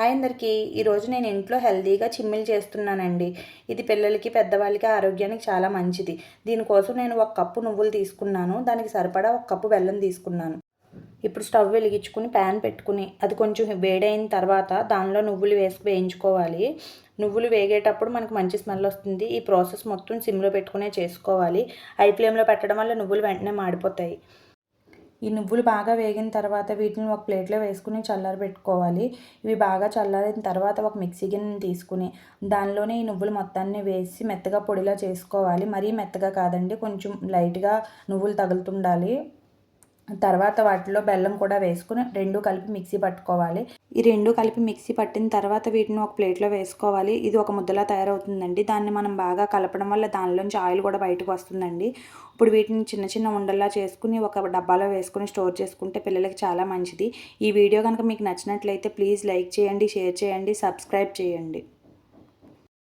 Hi అందరికీ. ఈరోజు నేను ఇంట్లో హెల్తీగా చిమ్మిలు చేస్తున్నానండి. ఇది పిల్లలకి పెద్దవాళ్ళకి ఆరోగ్యానికి చాలా మంచిది. దీనికోసం నేను ఒక కప్పు నువ్వులు తీసుకున్నాను. దానికి సరిపడా ఒక కప్పు బెల్లం తీసుకున్నాను. ఇప్పుడు స్టవ్ వెలిగించుకుని ప్యాన్ పెట్టుకుని అది కొంచెం వేడైన తర్వాత దానిలో నువ్వులు వేసి వేయించుకోవాలి. నువ్వులు వేగేటప్పుడు మనకు మంచి స్మెల్ వస్తుంది. ఈ ప్రాసెస్ మొత్తం సిమ్లో పెట్టుకునే చేసుకోవాలి. హై ఫ్లేమ్లో పెట్టడం వల్ల నువ్వులు వెంటనే మాడిపోతాయి. ఈ నువ్వులు బాగా వేగిన తర్వాత వీటిని ఒక ప్లేట్లో వేసుకుని చల్లారబెట్టుకోవాలి ఇవి బాగా చల్లారిన తర్వాత ఒక మిక్సీ గిన్నెని తీసుకుని దానిలోనే ఈ నువ్వులు మొత్తాన్ని వేసి మెత్తగా పొడిలా చేసుకోవాలి. మరీ మెత్తగా కాదండి కొంచెం లైట్గా నువ్వులు తగులుతుండాలి. తర్వాత వాటిలో బెల్లం కూడా వేసుకుని రెండు కలిపి మిక్సీ పట్టుకోవాలి. ఈ రెండు కలిపి మిక్సీ పట్టిన తర్వాత వీటిని ఒక ప్లేట్లో వేసుకోవాలి. ఇది ఒక ముద్దలా తయారవుతుందండి. దాన్ని మనం బాగా కలపడం వల్ల దానిలోంచి ఆయిల్ కూడా బయటకు వస్తుందండి. ఇప్పుడు వీటిని చిన్న చిన్న ఉండల్లా చేసుకుని ఒక డబ్బాలో వేసుకుని స్టోర్ చేసుకుంటే పిల్లలకి చాలా మంచిది. ఈ వీడియో కనుక మీకు నచ్చినట్లయితే ప్లీజ్ లైక్ చేయండి షేర్ చేయండి సబ్స్క్రైబ్ చేయండి.